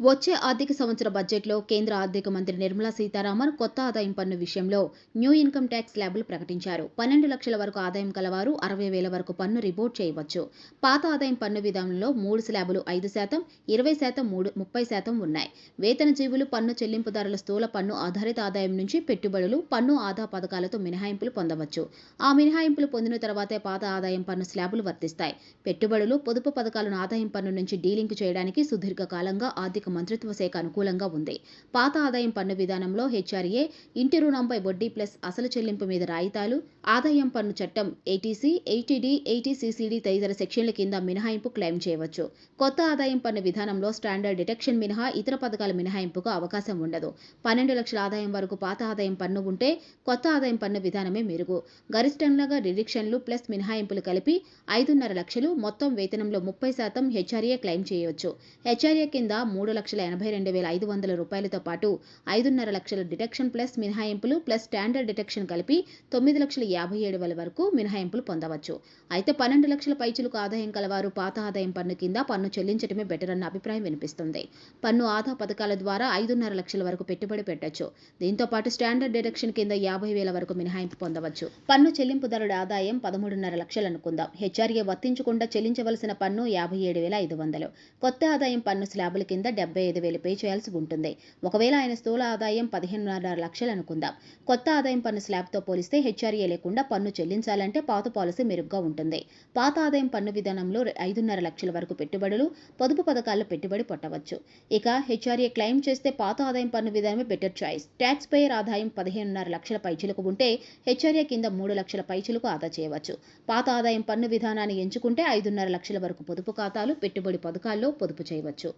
వచ్చే ఆర్థిక సంవత్సర బడ్జెట్లో కేంద్ర ఆర్థిక మంత్రి నిర్మలా సీతారామన్ కొత్త ఆదాయం పన్ను విషయంలో న్యూ ఇన్కమ్ ట్యాక్స్ స్లాబులు ప్రకటించారు. పన్నెండు లక్షల వరకు ఆదాయం కలవారు అరవై వేల వరకు పన్ను రిపోర్ట్ చేయవచ్చు. పాత ఆదాయం పన్ను విధానంలో మూడు స్లాబులు ఐదు శాతం ఇరవై శాతం మూడు ముప్పై శాతం ఉన్నాయి. వేతన జీవులు పన్ను చెల్లింపుదారుల స్థూల పన్ను ఆధారిత ఆదాయం నుంచి పెట్టుబడులు పన్ను ఆదా పథకాలతో మినహాయింపులు పొందవచ్చు. ఆ మినహాయింపులు పొందిన తర్వాతే పాత ఆదాయం పన్ను స్లాబులు వర్తిస్తాయి. పెట్టుబడులు పొదుపు పథకాలను ఆదాయం పన్ను నుంచి డీలింక్ చేయడానికి సుదీర్ఘకాలంగా ఆర్థిక మంత్రిత్వ శాఖ అనుకూలంగా ఉంది. పాత ఆదాయం పన్ను విధానంలో హెచ్ఆర్ఏ ఇంటి రుణంపై వడ్డీ ప్లస్ అసలు చెల్లింపు మీద రాయితాలు ఆదాయం పన్ను చట్టం ఏటీసీ ఎయిటీడీ ఎయిటీసీసీడీ తదితర సెక్షన్ల కింద మినహాయింపు క్లెయిమ్ చేయవచ్చు. కొత్త ఆదాయం పన్ను విధానంలో స్టాండర్డ్ డిటెక్షన్ మినహా ఇతర పథకాల మినహాయింపుకు అవకాశం ఉండదు. పన్నెండు లక్షల ఆదాయం వరకు పాత ఆదాయం పన్ను ఉంటే కొత్త ఆదాయం పన్ను విధానమే మెరుగు. గరిష్టంగా డిడక్షన్లు ప్లస్ మినహాయింపులు కలిపి ఐదున్నర లక్షలు మొత్తం వేతనంలో ముప్పై శాతం హెచ్ఆర్ఏ క్లెయిమ్ చేయవచ్చు. హెచ్ఆర్ఏ కింద మూడు లక్షల ఎనభై రెండు వేల ఐదు వందల రూపాయలతో పాటు ఐదున్నర లక్షల డిటెక్షన్ ప్లస్ మినహాయింపులు ప్లస్ స్టాండర్డ్ డిటెక్షన్ కలిపి తొమ్మిది లక్షల యాభై ఏడు వేల వరకు మినహాయింపులు పొందవచ్చు. అయితే పన్నెండు లక్షల పైచులకు ఆదాయం కలవారు పాత ఆదాయం పన్ను కింద పన్ను చెల్లించడమే బెటర్ అన్న అభిప్రాయం వినిపిస్తుంది. పన్ను ఆదా పథకాల ద్వారా ఐదున్నర లక్షల వరకు పెట్టుబడి పెట్టొచ్చు. దీంతో పాటు స్టాండర్డ్ డిడక్షన్ కింద యాభై వేల వరకు మినహాయింపు పొందవచ్చు. పన్ను చెల్లింపుదారుడి ఆదాయం పదమూడున్నర లక్షలు అనుకుందాం. హెచ్ఆర్ఏ వర్తించకుండా చెల్లించవలసిన పన్ను యాభై ఏడు వేల ఐదు వందలు. కొత్త ఆదాయం పన్ను స్లాబుల కింద డెబ్బై ఐదు వేలు పే చేయాల్సి ఉంటుంది. ఒకవేళ ఆయన స్థూల ఆదాయం పదిహేనున్నర లక్షలు అనుకుందాం. కొత్త ఆదాయం పన్ను స్లాబ్తో పోలిస్తే హెచ్ఆర్ఏ లేకుండా పన్ను చెల్లించాలంటే పాత పాలసీ మెరుగ్గా ఉంటుంది. పాత ఆదాయం పన్ను విధానంలో ఐదున్నర లక్షల వరకు పెట్టుబడులు పొదుపు పథకాల్లో పెట్టుబడి పెట్టవచ్చు ఇక హెచ్ఆర్ఏ క్లెయిమ్ చేస్తే పాత ఆదాయం పన్ను విధానమే బెటర్ చాయిస్. ట్యాక్స్ పేయర్ ఆదాయం పదిహేనున్నర లక్షల పైచిలకు ఉంటే హెచ్ఆర్ఏ కింద మూడు లక్షల పైచిలకు ఆదా చేయవచ్చు. పాత ఆదాయం పన్ను విధానాన్ని ఎంచుకుంటే ఐదున్నర లక్షల వరకు పొదుపు ఖాతాలు పెట్టుబడి పథకాల్లో పొదుపు చేయవచ్చు.